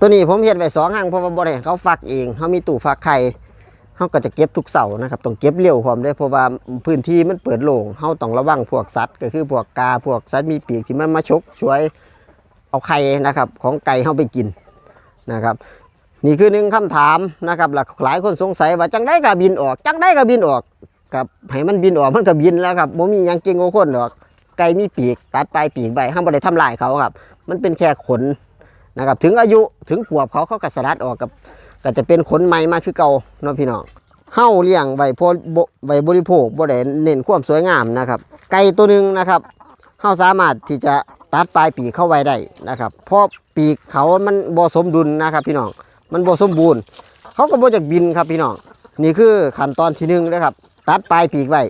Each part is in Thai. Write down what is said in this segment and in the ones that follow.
ตัวนี้ผมเห็นไว้สองห้างเพราะว่าบ่ได้ให้เขาฟักเองเขามีตู้ฟักไข่เขาก็จะเก็บทุกเสาร์นะครับต้องเก็บเร็วพร้อมเด้อเพราะว่าพื้นที่มันเปิดโล่งเขาต้องระวังพวกสัตว์ก็คือพวกกาพวกสัตว์มีปีกที่มันมาชกช่วยเอาไข่นะครับของไก่เขาไปกินนะครับนี่คือหนึ่งคำถามนะครับหลากหลายคนสงสัยว่าจังได้กับบินออก จังได้กับบินออกกับให้มันบินออกมันก็บินแล้วครับบ่มียังเก่งกว่าคนดอกไก่มีปีกตัดปลายปีกใบห้ามบ่ได้ทำลายเขาครับ มันเป็นแค่ขน นะครับถึงอายุถึงขวบเขาเขาก็สลัดออกกับก็จะเป็นขนใหม่มาคือเก่าเนาะพี่น้องเฮาเลี้ยงไว้พอบ่ไว้บริโภคบ่ได้เน้นความสวยงามนะครับ ไก่ตัวหนึ่งนะครับเฮาสามารถที่จะตัดปลายปีกเข้าไว้ได้นะครับ เพราะปีกเขามันบ่สมดุลนะครับ พี่น้องมันบ่สมบูรณ์ เขาก็บ่จากบินครับพี่น้องนี่คือขั้นตอนที่หนึ่งนะครับ ตัดปลายปีกไว้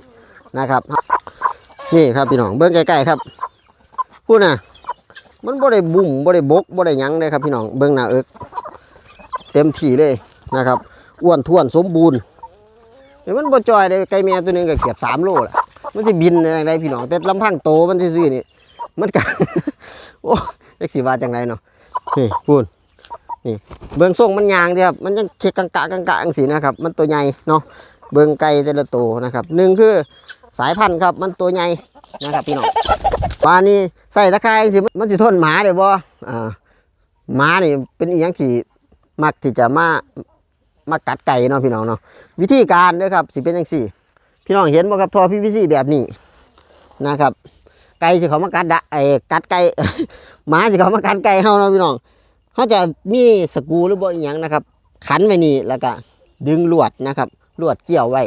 นะครับ นี่ครับพี่น้องเบิ่งใกล้ๆครับพูดนะ มันบ่ได้บุ่มบ่ได้บกบ่ได้ยังเลยครับพี่น้องเบิ่งหน้าเอิกเต็มที่เลยนะครับอ้วนท้วนสมบูรณ์มันบ่จอยเลยไก่แม่ตัวหนึงก็เกือบ3โลละมันสิบินอะไรพี่น้องแต่ลำพังโตมันซื่อๆนี่มันก็โอ้จักสิว่าจังไดเนาะนี่พูดนี่เบื้องส่งมันยางเดีครับมันยังเคกังกะกังกะอังสีนะครับ มันตัวใหญ่เนาะเบื้องไก่แต่ละตัวนะครับหนึ่งคือสายพันธุ์ครับ มันตัวใหญ่นะครับพี่น้อง ปลานี่ใส่ตะไคร้สิมันสิทนหมาได้บ่อ่าหมานี่เป็นอีหยังที่มักที่จะมามากัดไก่เนาะพี่น้องเนาะวิธีการด้อครับสิเป็นจังซี่ พี่น้องเห็นบ่ครับทอพี่วีซีแบบนี้นะครับ ไก่สิเขามากัดดะไอ้กัดไก่หมาสิเขามากัดไก่เฮาเนาะพี่น้องเขาจะมีสกูหรือบ่อีหยังนะครับ ขันไว้นี่แล้วก็ดึงลวดนะครับลวดเกี่ยวไว้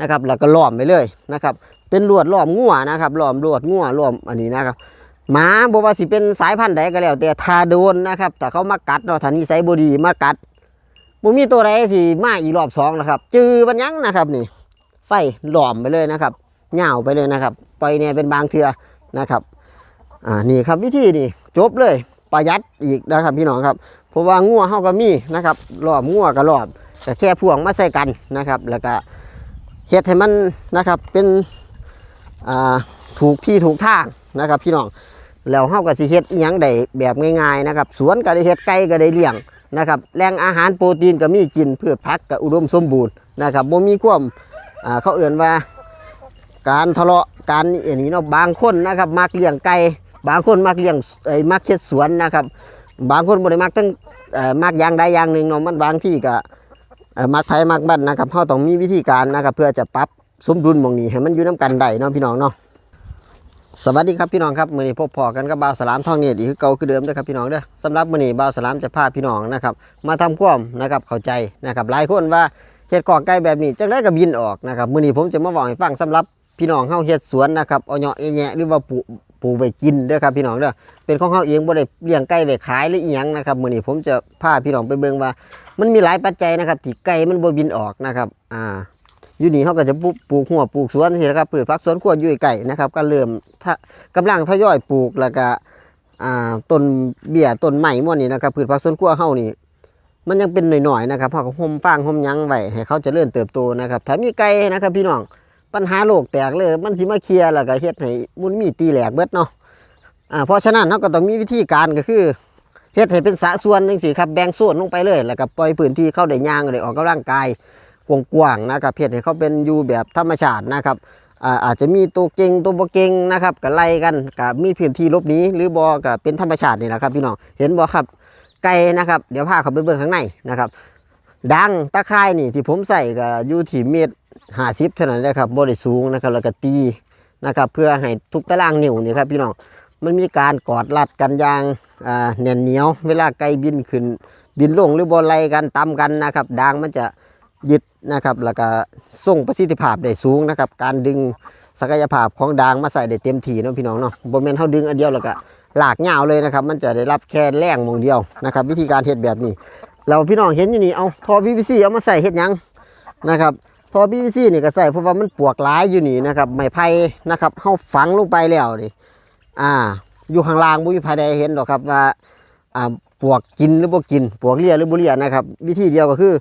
นะครับ แล้วก็ล้อมไปเลยนะครับ เป็นลวดล้อมงัวนะครับล้อมลวดงัวล้อมอันนี้นะครับหมาบ่ว่าสิเป็นสายพันธุ์ใดก็แล้ว แต่ทาโดนนะครับแต่เขามากัดเนาะถ้านิสัยบ่ดีมากัดบ่มีตัวใดสิมาอีรอบสองนะครับจือบันยังนะครับนี่ ไฟล้อมไปเลยนะครับเหย่าไปเลยนะครับปล่อยเนี่ยเป็นบางเทือนะครับอ่านี่ครับวิธีนี่จบเลยประหยัดอีกนะครับพี่น้องครับเพราะว่างัวเฮาก็มีนะครับรอบงัวก็รอบแต่แค่พ่วงมาใส่กันนะครับ แล้วก็เฮ็ดให้มันนะครับเป็น ถูกที่ถูกทางนะครับพี่น้องแล้วเฮาก็สิเฮ็ดอีหยังได้แบบง่ายๆนะครับสวนก็ได้เฮ็ดไก่ก็ได้เลี้ยงนะครับแหล่งอาหารโปรตีนก็มีกินพืชผักก็อุดมสมบูรณ์นะครับบ่มีความเขาเอื่นว่า การทะเลาะการอันนี้เนาะบางคนนะครับมักเลี้ยงไก่บางคนมักเลี้ยงไอ้มักเฮ็ดสวนนะครับ บางคนบ่ได้มักทั้งมักอย่างใดอย่างหนึ่งเนาะมันบางที่ก็มักไผมักบ้านนะครับเฮาต้องมีวิธีการนะครับเพื่อจะปรับ สมดุลมองนี้ให้มันอยู่นํกันได้เนาะพี่น้องเนาะสวัสดีครับพี่น้องครับมือนี้พบพอกันกับบ่าวสลามท่องเนียดอีกคือเก่าคือเดิมด้อครับพี่น้องเด้อสำหรับมือนี้บ่าวสลามจะพาพี่น้องนะครับมาทำความนะครับเข้าใจนะครับหลายคนว่าเฮ็ดกอกไก่แบบนี้จังได๋ก็บินออกนะครับมือนี้ผมจะมาบอกให้ฟังสำหรับพี่น้องเฮาเฮ็ดสวนนะครับเอาเหาะแยะหรือว่าปลูกปลูกไว้กินเด้อครับพี่น้องเด้อเป็นของเฮาเองบ่ได้เลี้ยงไก่ไว้ขายหรืออีหยังนะครับมื้อนี้ผมจะพาพี่น้องไปเบิ่งว่า มันมีหลายปัจจัยนะครับที่ไก่มันบ่บินออกนะครับอ่า อยู่นี่เฮาก็จะปลูกปลูกหัวปลูกสวนนี่นะครับพืชผักสวนครัวอยู่ไก่นะครับก็เริ่มถ้ากำลังทยอยปลูกแล้วก็ต้นเบี้ยต้นไม้หม่นี้นะครับพืชผักสวนครัวเฮานี่มันยังเป็นหน่อยๆนะครับเฮาก็ห่มฟางห่มยังไว้ให้เขาจะเริญเติบโตนะครับถ้ามีไก่นะครับพี่น้องปัญหาโลกแตกเลยมันสิมาเคลียร์แล้วก็เฮ็ดให้มุนมีตีแหลกเบิดเนาะอ่าเพราะฉะนั้นเราก็ต้องมีวิธีการก็คือเฮ็ดให้เป็นสะส่วนจังซี่ครับแบ่งส่วนลงไปเลย แล้วก็ปล่อยพื้นที่เข้าได้ย่างได้ออกกำลังกาย กว้างๆนะครับเฮ็ดให้เขาเป็นอยู่แบบธรรมชาตินะครับอาอาจจะมีตัวเก่งตัวบ่เก่งนะครับก็ไล่กันก็มีพื้นที่ลบนี้ หรือบ่ก็เป็นธรรมชาตินี่แหละครับพี่น้องเห็นบ่ครับไก่นะครับเดี๋ยวพาเขาไปเบิ่งข้างในนะครับดังตะไคร่นี่ที่ผมใส่ก็อยู่ที่เมตรห้าสิบเท่านั้นเลยครับบ่ได้สูงนะครับแล้วก็ตีนะครับเพื่อให้ทุกตารางนิ้วนี่ครับพี่น้องมันมีการกอดรัดกันอย่างแน่นเหนียว เวลาไก่บินขึ้น บินลงหรือบ่ไล่กันตำกันนะครับดางมันจะยึด นะครับแล้วก็ส่งประสิทธิภาพได้สูงนะครับ การดึงศักยภาพของดางมาใส่ได้เต็มที่เนาะพี่น้องเนาะบ่แมนเฮาดึงอันเดียวแล้วก็หลากยาวเลยนะครับ มันจะได้รับแค่แรงมองเดียวนะครับ วิธีการเฮ็ดแบบนี้เราพี่น้องเห็นอยู่นี่เอาท่อ PVC เอามาใส่เฮ็ดยังนะครับทอ PVC นี่ก็ใส่เพราะว่ามันปวกหลายอยู่นี่นะครับไม้ไผ่นะครับเฮาฝังลงไปแล้วนี่อ่า อยู่ข้างล่างบ่มีไผใดเห็นหรอกครับว่าอ่าปวกกินหรือบ่กิน ปวกเลียหรือบ่เลียนะครับ วิธีเดียวก็คือ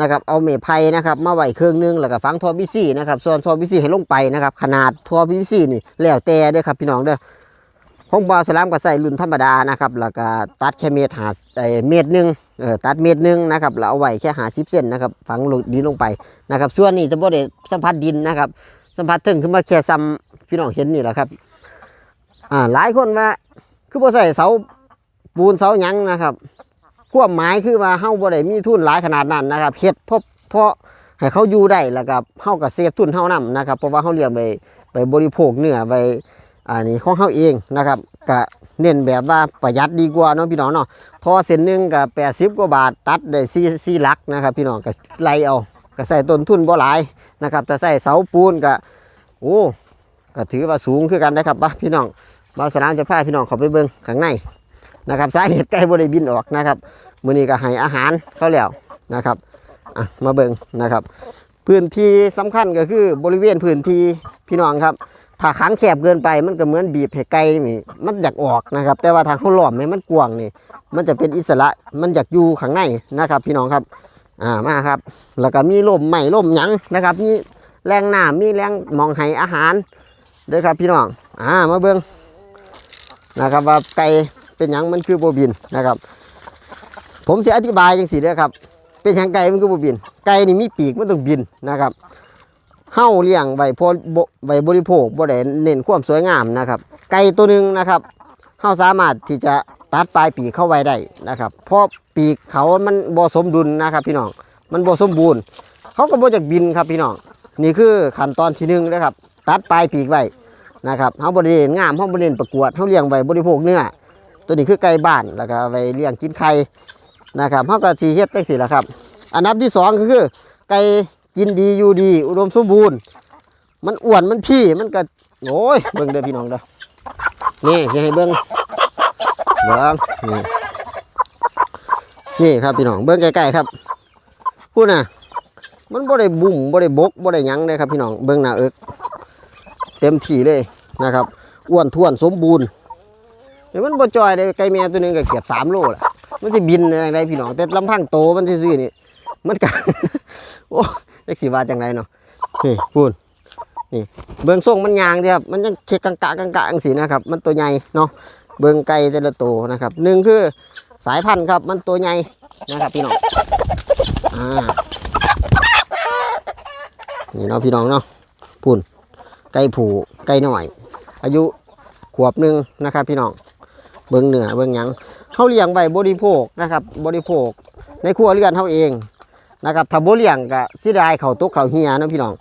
นะครับเอาไม้ไผ่นะครับมาไว้เครื่องนึงแล้วก็ฝังทอ PVC นะครับส่วนทอ PVC ให้ลงไปนะครับ ขนาดทอ PVC นี่แล้วแต่เด้อครับพี่น้องเด้อของบาวสลามก็ใส่รุ่นธรรมดานะครับแล้วก็ตัดแค่เมตรหาเมตรหนึ่งเออตัดเม็ดหนึ่งนะครับแล้วเอาไว้แค่หาสิบเซนนะครับฝังลงดินลงไปนะครับ ส่วนนี้จะบ่ได้สัมผัสดินนะครับ สัมผัสถึงขึ้นมาแค่ซ้ำพี่น้องเห็นนี่แหละครับอ่าหลายคนว่าคือบ่ใส่เสาปูนเสาหยังนะครับ ความหมายคือว่าเฮาบ่ได้มีทุนหลายขนาดนั้นนะครับเฮ็ดเพราะเพราะให้เขาอยู่ได้แล้วก็เฮาก็เซฟทุนเฮานํนะครับเพราะว่าเฮาเลี้ยงไปไปบริโภคเนื้อไปอ่านี่ของเฮาเองนะครับก็เน้นแบบว่าประหยัดดีกว่าเนาะพี่น้องเนาะทอเส้นหนึ่งก็80กว่าบาทตัดได้4 4หลักนะครับ พี่น้องก็ไล่เอาก็ใส่ต้นทุนบ่หลายนะครับแต่ใส่เสาปูนก็โอ้ก็ถือว่าสูงคือกันนะครับบ่ะพี่น้องบาสลามจะพาพี่น้องเขาไปเบิ่งข้างใน นะครับสาเหตุไก่บ่ได้บินออกนะครับมือนี้ก็ให้อาหารเขาแล้วนะครับมาเบิงนะครับ พื้นที่สำคัญก็คือบริเวณพื้นที่พี่น้องครับ ถ้าขังแคบเกินไปมันก็เหมือนบีบให้ไก่นี่มันอยากออกนะครับ แต่ว่าทางเขาหล้อมให้มันกว้างนี่ มันจะเป็นอิสระมันอยากอยู่ข้างในนะครับ พี่น้องครับอ่ามาครับ แล้วก็มีร่มไม้ร่มหยังนะครับมีแรงน้ำมีแรงมองให้อาหารด้อครับพี่น้องอ่ามาเบิงนะครับว่าไก่ เป็นหยังมันคือโบบินนะครับ ผมจะอธิบายจังสีเด้อครับ เป็นหยังไก่มันคือโบบิน ไก่นี่มีปีกมันต้องบินนะครับเฮ้าเลี้ยงไว้พอบ่ไว้บริโภคบ่ได้เน้นความสวยงามนะครับ ไก่ตัวหนึ่งนะครับเฮ้าสามารถที่จะตัดปลายปีกเข้าไว้ได้นะครับ เพราะปีกเขามันบ่สมดุลนะครับ พี่น้องมันบ่สมบูรณ์ เขาก็บ่จากบินครับพี่น้องนี่คือขั้นตอนที่หนึ่งนะครับ ตัดปลายปีกไว้นะครับเฮาบริเวณงามเฮาบริเวณประกวดเฮาเลี้ยงไว้บริโภคเนื้อ ตัวนี้คือไก่บ้านแล้วก็ไว้เลี้ยงกินไข่นะครับเฮาก็สิเฮ็ดจังซี่ละครับ อันดับที่สองก็คือ ไก่กินดีอยู่ดี อุดมสมบูรณ์ มันอ้วนมันพี่มันก็โอ้ยเบิ่งเด้อพี่น้องเด้อนี่สิให้เบิ่งเบิ่งนี่นี่ครับพี่น้องเบิ่งใกล้ๆครับพูดนะมันบ่ได้บุ่มบ่ได้บกบ่ได้ยังเลยครับพี่น้องเบิ่งหน้าเอิกเต็มที่เลยนะครับอ้วนท้วนสมบูรณ์ ดี๋ยวมันบ่จอยเลยไก่แม่ตัวหนึงก็เกือบสามโลละมันจะบินอะไรพี่น้องแต่ลำพังโตมันซื่อๆนี่มันก็โอ้เล็กสีว่าจังไรเนาะนี่พูนนี่เบื้องทรงมันยางเดีครับมันยังเคกังกะกังกะจังสีนะครับ มันตัวใหญ่เนาะเบื้องไก่แต่ละตัวนะครับหนึ่งคือสายพันธุ์ครับ มันตัวใหญ่นะครับพี่น้องอ่านี่เนาะพี่น้องเนาะพูนไก่ผูไก่หน่อย อายุขวบหนึ่งนะครับพี่น้อง เบิ้งเหนือเบิ้งหยังเขาเลี้ยงไว้บริโภคนะครับบริโภค ในครัวเรือนเขาเองนะครับถ้าบ่เลี้ยงก็สิได้เขาตกเขาเฮียนะพี่น้อง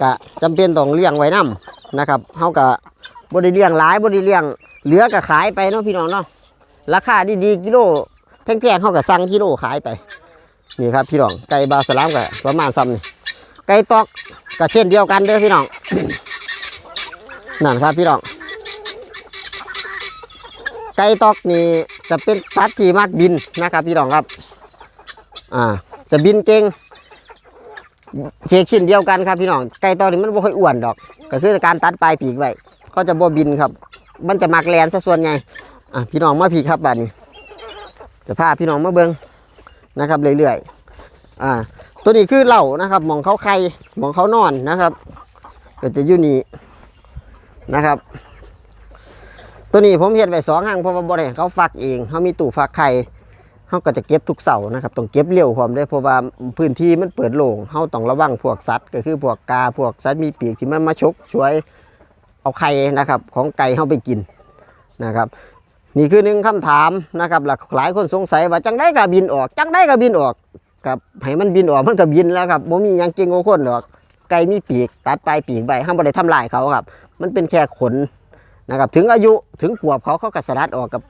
ก็จำเป็นต้องเลี้ยงไว้นํนะครับเขาก็บ่ได้เลี้ยงหลายบ่ได้เลี้ยง เหลือก็ขายไปเนาะพี่น้องเนาะราคาดีๆกิโลแพงๆเขาก็สั่งกิโลขายไปนี่ครับพี่น้องไก่บาสลามก็ประมาณซ้ำนี่ไก่ตอกก็เช่นเดียวกันเด้อพี่น้องนั่นครับพี่น้อง ไก่ตอกนี่จะเป็นสัตว์ที่มักบินนะครับพี่น้องครับ อ่า จะบินเก่งเช็คชิ้นเดียวกันครับพี่น้อง ไก่ตอกนี่มันบ่ค่อยอ้วนดอก ก็คือการตัดปลายปีกไว้ก็จะบ่บินครับ มันจะมักแลนซะส่วนใหญ่อะพี่น้องมาพี่ครับบัดนี้ จะพาพี่น้องมาเบิ่งนะครับเรื่อยๆอ่า ตัวนี้คือเหล่านะครับมองเขาไข่มองเขานอนนะครับ ก็จะอยู่นี่นะครับ ตัวนี้ผมเห็นไว้สองห้างเพราะว่าบ่ได้เขาฟักเองเขามีตู้ฟักไข่เขาก็จะเก็บทุกเสาร์นะครับต้องเก็บเร็วพร้อมด้วยเพราะว่าพื้นที่มันเปิดโล่งเขาต้องระวังพวกสัตว์ ก็คือพวกกาพวกสัตว์มีปีกที่มันมาชกช่วยเอาไข่นะครับ ของไก่เขาไปกินนะครับ นี่คือหนึ่งคำถามนะครับหลากหลายคนสงสัยว่าจังได้กับบินออก จังได้กับบินออกกับให้มันบินออกมันก็บินแล้วครับบ่มียังเก่งกว่าคนหรอกไก่มีปีก ตัดปลายปีกใบห้ามบ่ได้ทำลายเขาครับ มันเป็นแค่ขน นะครับถึงอายุถึงขวบเขาเขาก็สลัดออกกับ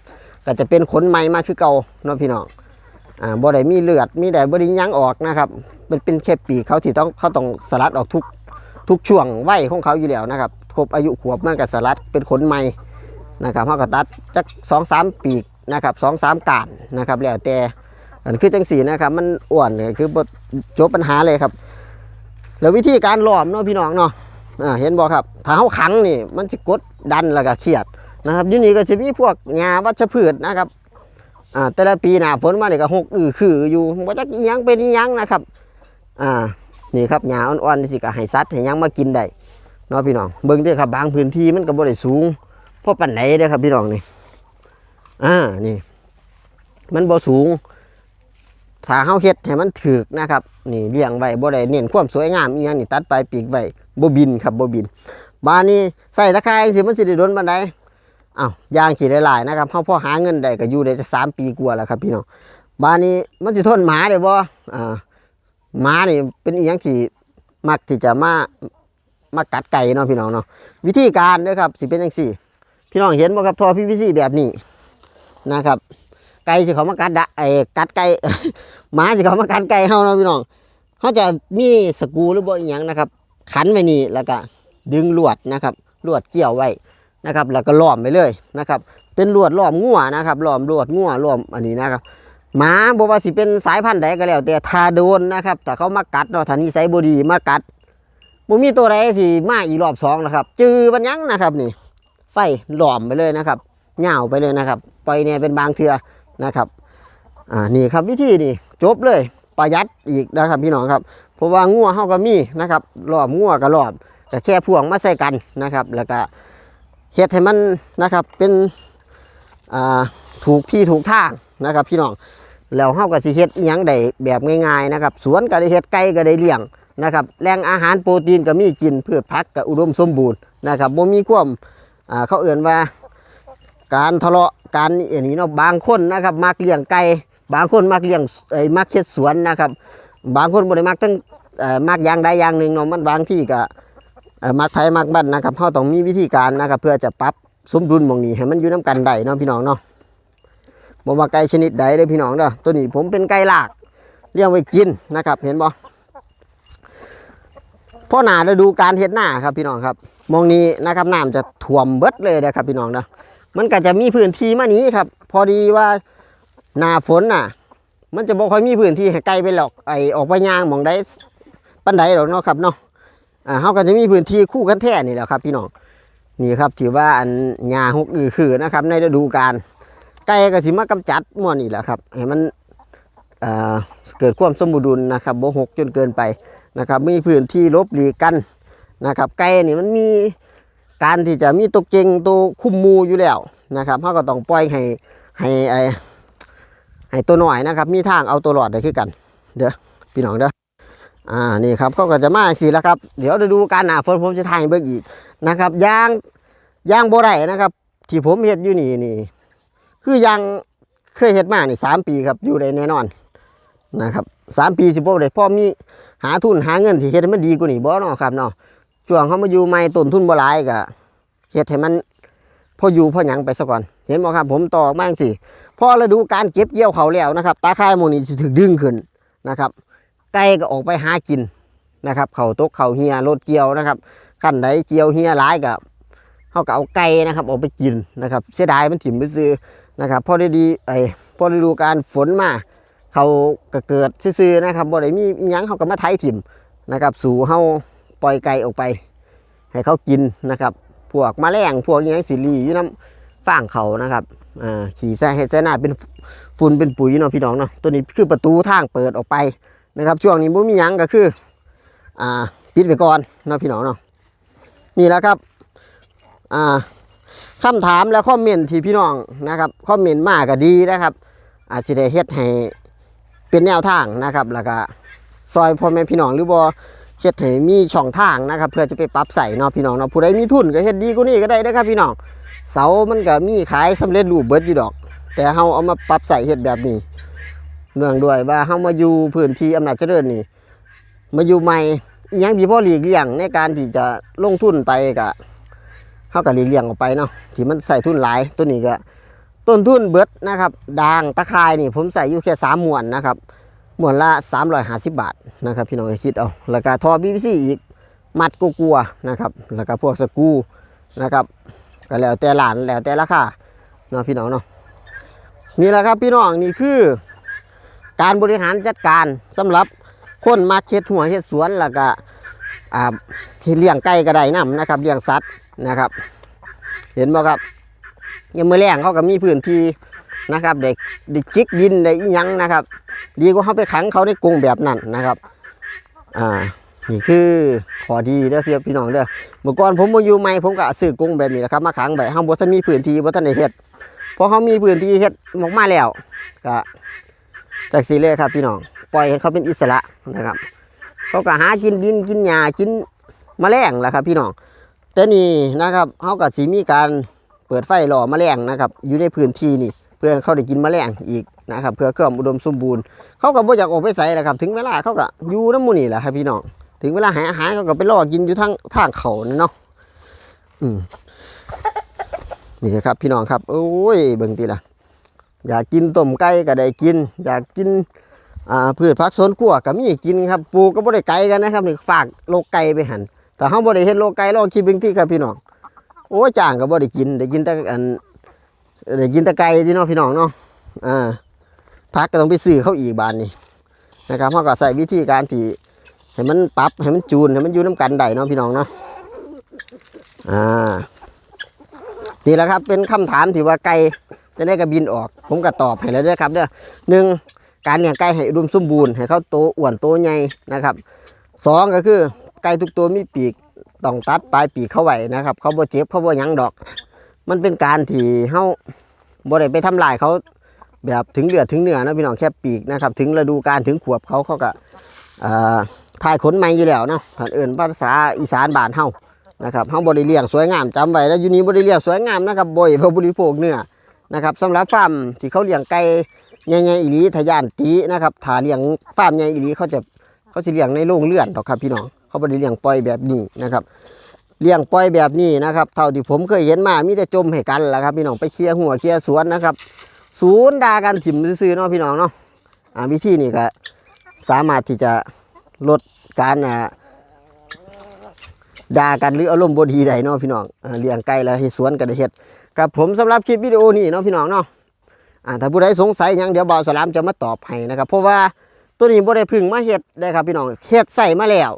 ก็จะเป็นขนใหม่มาคือเก่าเนาะพี่น้องอ่าบ่ได้มีเลือดมีแต่บ่ได้ยั้งออกนะครับมันเป็นแค่ปีกเขาที่ต้องเขาต้องสลัดออกทุกทุกช่วงวัยของเขาอยู่แล้วนะครับครบอายุขวบมันก็สลัดเป็นขนใหม่นะครับเขาก็ตัดจักสองสามปีกนะครับสองสามกานนะครับแล้วแต่อันคือจังสีนะครับมันอ้วนเนี่ยคือจบปัญหาเลยครับ แล้ววิธีการหลอมเนาะพี่น้องเนาะ เห็นบ่ครับ ถ้าเขาขังนี่ มันจะกดดันแล้วก็เครียดนะครับยูนี่ก็จะมีพวกหญ้าวัชพืชนะครับอ่าแต่ละปีหนาฝนมาเนี่ยก็หกอือคืออยู่ว่าจะยังเป็นยังนะครับอ่านี่ครับหญ้าอ่อนๆนี่สิก็ให้สัตว์ให้ยังมากินได้เนาะพี่น้องเบิ่งเด้อครับบางพื้นที่มันก็บ่ได้สูงเพราะปานไหนเด้อครับพี่น้องนี่อ่านี่ มันบ่สูงถ้าเฮาเฮ็ดให้มันถูกนะครับ นี่เลี้ยงไว้บ่ได้เน้นความสวยงามอีหยังนี่ตัดปลายปีกไว้ บ่บินครับบ่บินบ้านนี้ใส่ตะไคร้สิมันสิได้โดนปานใดอ้าวยางสิหลายๆนะครับเฮาพอหาเงินได้ก็อยู่ได้จะสามปีกว่าแล้วครับพี่น้องบ้านนี้มันสิทนหมาได้บ่อ่าหมานี่เป็นอีหยังที่มักที่จะมามากัดไก่เนาะพี่น้องเนาะวิธีการด้อครับสิเป็นจังซี่ พี่น้องเห็นบ่ครับท่อ PVC แบบนี้นะครับ ไก่สิเขามากัดดะไอ้กัดไก่หมาสิเขามากัดไก่เฮาเนาะพี่น้องเขาจะมีสกูหรือบ่อีหยังนะครับ ขันไว้นี่แล้วก็ดึงลวดนะครับลวดเกี่ยวไว้นะครับ แล้วก็ล้อมไปเลยนะครับ เป็นลวดล้อมงัวนะครับล้อมลวดงัวล้อมอันนี้นะครับหมาบ่ว่าสิเป็นสายพันธุ์ใดก็แล้ว แต่ทาโดนนะครับแต่เขามากัดเนาะถ้านิสัยบ่ดีมากัดบ่มีตัวใดสิมาอีกรอบสองนะครับ จือบันยังนะครับนี่ ไฟหลอมไปเลยนะครับเหงาไปเลยนะครับปล่อยเนี่ยเป็นบางเทือนะครับอ่านี่ครับวิธีนี่จบเลยประหยัดอีกนะครับพี่น้องครับ ราะว่างัวเฮาก็มีนะครับหลอมงัวก็หลอมแต่แค่พ่วงมาใส่กันนะครับ แล้วก็เฮ็ดให้มันนะครับเป็นอ่าถูกที่ถูกทางนะครับ พี่น้องแล้วเฮาก็สิเฮ็ดอีหยังได้แบบง่ายๆนะครับ สวนก็ได้เฮ็ดไก่ก็ได้เลี้ยงนะครับแหล่งอาหารโปรตีนก็มีกินพืชผักก็อุดมสมบูรณ์นะครับบ่มีความอ่าเขาเอื่นว่า การทะเลาะการอย่างนี้เนาะบางคนนะครับมักเลี้ยงไก่บางคนมักเลี้ยงไอ้มักเฮ็ดสวนนะครับ บางคนบ่ได้มักทั้งมักอย่างใดอย่างหนึ่งเนาะมันบางที่ก็มักไผมักบ้านนะครับเราต้องมีวิธีการนะครับเพื่อจะปรับสมดุลหมองนี้ให้มันอยู่น้กันได้เนาะพี่น้องเนาะบ่ว่าไก่ชนิดใดเด้พี่น้องเด้อตัวนี้ผมเป็นไก่หลากเลี้ยงไว้กินนะครับ เห็นบ่พ่อหน้าฤดูการเฮ็ดหน้าครับพี่น้องครับมองนี้นะครับน้ำจะท่วมเบิดเลยนะครับพี่น้องนะมันก็จะมีพื้นที่มานี้ครับ พอดีว่าหน้าฝนน่ะ มันจะบ่ค่อยมีพื้นที่ให้ไกลไปหรอกไอออกไปย่างหมองได้ปันไดหรอกเนาะครับเนาะอ่าเขาก็จะมีพื้นที่คู่กันแท้นี่แหละครับ พี่น้องนี่ครับถือว่าอันหญ้าหกอือคือนะครับ ในฤดูกาลไก่ก็สิมากำจัดม่อนี่แหละครับให้มันเกิดความสมดุลนะครับบ่หกจนเกินไปนะครับมีพื้นที่ลบหลีกันนะครับไก่นี่มันมีการที่จะมีตัวเก่งตัวคุมมูอยู่แล้วนะครับเขาก็ต้องปล่อยให้ให้ไอ ให้ตัวหน่อยนะครับ มีทางเอาตัวหลอดได้คือกัน เด้อพี่น้องเด้ออ่านี่ครับเขาก็จะมาสิแล้วครับ เดี๋ยวจะดูการหนาฝนผมจะถ่ายเบิ่งอีกนะครับยางยางโบได้นะครับ ที่ผมเฮ็ดอยู่นี่นี่ คือยางเคยเฮ็ดมานี่สามปีครับอยู่ได้แน่นอนนะครับสามปีสิบ่ได้พ่อมีหาทุนหาเงินที่เฮ็ดมันดีกว่านี้บ่เนาะครับเนาะช่วงเขามาอยู่ใหม่ต้นทุนบ่หลายก็เฮ็ดให้มัน พออยู่พอหยังไปซะก่อน เห็นบ่ครับผมต่อมาจังสิพอฤดูการเก็บเกี่ยวเขาแล้วนะครับ ตาข่ายหมนี้สิถึกดึงขึ้นนะครับ ไก่ก็ออกไปหากินนะครับ เขาตกเขาเฮียรถเกี่ยวนะครับขั้นใดเกี่ยวเฮียหลายก็เฮาก็เอาไก่นะครับออกไปกินนะครับ เสียดายมันถิ่มไปซื้อนะครับพอได้ดีไอ้พอฤดูการฝนมาเขาก็เกิดซื่อนะครับบ่ได้มีอิหยังเขาก็มาไถถิ่มนะครับ สู่เฮาปล่อยไก่ออกไป ให้เขากินนะครับ พวกมแมลงพวกอหยังสิรีอยู่น้ำฟางเขานะครับอ่าขี่ใส่ให้ใส่หน้าเป็นฝุ่นเป็นปุ๋ยเนาะพี่น้องเนาะตัวนี้คือประตูทางเปิดออกไปนะครับ ช่วงนี้บ่มียังก็คืออ่าปิดไว้ก่อนเนาะพี่น้องเนาะนี่แหละครับอ่าคำถามและคอมเมนต์ที่พี่น้องนะครับคอมเมนต์มากก็ดีนะครับอาจสิได้เฮ็ดให้เป็นแนวทางนะครับ แล้วก็ซอยพ่อแม่พี่น้องหรือบ่ เฮ็ดให้มีช่องทางนะครับ เพื่อจะไปปรับใส่เนาะพี่น้องเนาะผู้ใดมีทุนก็เฮ็ดดีกว่านี้ก็ได้นะครับพี่น้องเสามันก็มีขายสำเร็จรูปเบิดอยู่ดอก แต่เฮาเอามาปรับใส่เฮ็ดแบบนี้เนื่องด้วยว่าเฮามาอยู่พื้นที่อำนาจเจริญนี่มาอยู่ใหม่อีหยังที่พ่อหลีกเลี่ยงในการที่จะลงทุนไปก็เฮาก็หลีกเลี่ยงออกไปเนาะที่มันใส่ทุนหลายตัวนี้ก็ต้นทุนเบิดนะครับด่างตะไคร่นี่ผมใส่อยู่แค่สามมวนนะครับ หมวนละ 350 บาทนะครับพี่น้องให้คิดเอาแล้วก็ทอ BBC อีกมัดกกลัวๆนะครับแล้วก็พวกสกูนะครับก็แล้วแต่หลานแล้วแต่ราคาเนาะพี่น้องเนาะนี่แหละครับพี่น้องนี่คือ การบริหารจัดการสำหรับคนมาเช็ดหัวเช็ดสวนแล้วก็อ่าเลี้ยงไก่กระไดน้ำนะครับเลี้ยงสัตว์นะครับ เห็นบ่ครับยังมือแรงเขาก็มีพื้นที่ นะครับเด็กเด็กจิกดินได้อีหยังนะครับ ดีกว่าเขาไปขังเขาในกรงแบบนั้นนะครับอ่านี่คือขอดีเด้อพี่พี่น้องเด้อเมื่อก่อนผมมาอยู่ใหม่ผมก็ซื้อกรงแบบนี้แหละครับมาขังไว้เฮาบ่ทันมีพื้นที่บ่ทันได้เฮ็ดพอเขามีพื้นที่เฮ็ดออกมาแล้วก็จากสีเลยครับพี่น้องปล่อยให้เขาเป็นอิสระนะครับ เขาก็หากินดินกินหญ้ากินแมลงแหละครับ พี่น้องแต่นี่นะครับเขาก็สีมีการเปิดไฟหล่อแมลงนะครับ อยู่ในพื้นที่นี่ พื่อเขาได้กินมแมลงอีกนะครับเพื่อเครื่องอุดมสมบูรณ์เขาก็บ่อยากออกไปใส่แหละครับ ถึงเวลาเขาก็อยู่น้ำมูนี่แหละครับพี่น้องถึงเวลาหาอาหารเขาก็ไปล่อกินอยู่ทางทางเขาน่เนาะอืมนี่ครับพี่น้องครับโอ้ยเบิ่งตีละอยากกินต้มไก่ก็ได้กิน อยากกินอ่าพืชผักสวนครัวก็มีกินครับปลูกก็บ่ได้ไกลกันนะครับนี่ฝากโลกไก่ไปหันแต่เฮาบ่ได้เฮ็ดโลกไก่ลองคิดเบิ่งที่ครับพี่น้องโอ้ยจ้างก็บ่ได้กินได้กินแต่อัน ได้กินต่ไก่ที่เนาะพี่น้องเนาะอ่าผักก็ต้องไปซื้อเขาอีกบานนี้นะครับเฮาก็ใส่วิธีการที่ให้มันปรับให้มันจูนให้มันอยู่นํกันได้เนาะพี่น้องเนาะอ่านี่แหละครับเป็นคำถามที่ว่าไก่จะได้กระบินออก ผมก็ตอบให้แล้วด้อครับเด้อหนึ่งการเลี้ยงไก่ให้อุดมสมบูรณ์ให้เขาโตอ้วนโตใหญ่นะครับสองก็คือไก่ทุกตัวมีปีกต้องตัดปลายปีกเขาไว้นะครับ เขาบ่เจ็บเขาบ่ยั้งดอก มันเป็นการที่เฮาบ่ได้ไปทำลายเขาแบบถึงเลือดถึงเนื้อนะพี่น้องแค่ปีกนะครับ ถึงฤดูกาลถึงขวบเขาเขาก็อ่าถ่ายขนใหม่อยู่แล้วเนาะผ่านเอิ้นภาษาอีสานบ้านเฮานะครับเฮาบ่ได้เลี้ยงสวยงามจำไว้แล้วอยู่นี้บ่ได้เลี้ยงสวยงามนะครับบ่อยเพื่อบริโภคเนื้อนะครับสำหรับฟาร์มที่เขาเลี้ยงไก่ใหญ่ๆอีหลีทะยานตีนะครับถ้าเลี้ยงฟาร์มใหญ่อีหลีเขาจะเขาจะเลี้ยงในโรงเรื่อนดอกครับพี่น้องเขาไม่ได้เลี้ยงปล่อยแบบนี้นะครับ เลี้ยงปล่อยแบบนี้นะครับ เท่าที่ผมเคยเห็นมามีแต่จมให้กันแหละครับพี่น้องไปเคลียร์หัวเคลียร์สวนนะครับ ศูนย์ดากันถิ่มซื้อเนาะพี่น้องเนาะวิธีนี้ก็สามารถที่จะลดการด่ากันหรืออารมณ์บดีได้เนาะพี่น้องอเลี้ยงไก่แล้วให้สวนกันเฮ็ดกับผมสำหรับคลิปวิดีโอนี้เนาะพี่น้องเนาะถ้าผู้ใดสงสัยยังเดี๋ยวบ่าวสลามจะมาตอบให้นะครับ เพราะว่าตัวนี้บ่ได้พึ่งมาเฮ็ดได้ครับพี่น้องเฮ็ดใส่มาแล้ว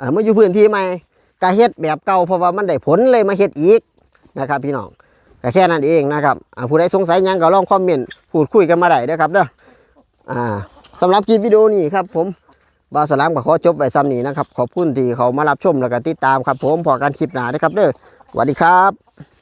อ่ามาอยู่พื้นที่ใหม่ ก็เฮ็ดแบบเก่าเพราะว่ามันได้ผลเลยมาเฮ็ดอีกนะครับ พี่น้องก็แค่นั้นเองนะครับผู้ใดสงสัยยังก็ลองคอมเมนต์พูดคุยกันมาได้เด้อครับเด้ออ่าสำหรับคลิปวิดีโอนี้ครับผมบาสลามก็ขอจบไปซ้ำนี้นะครับ ขอบคุณที่เขามารับชมแล้วก็ติดตามครับผมพอการคลิปหน้าเด้อครับเด้อสวัสดีครับ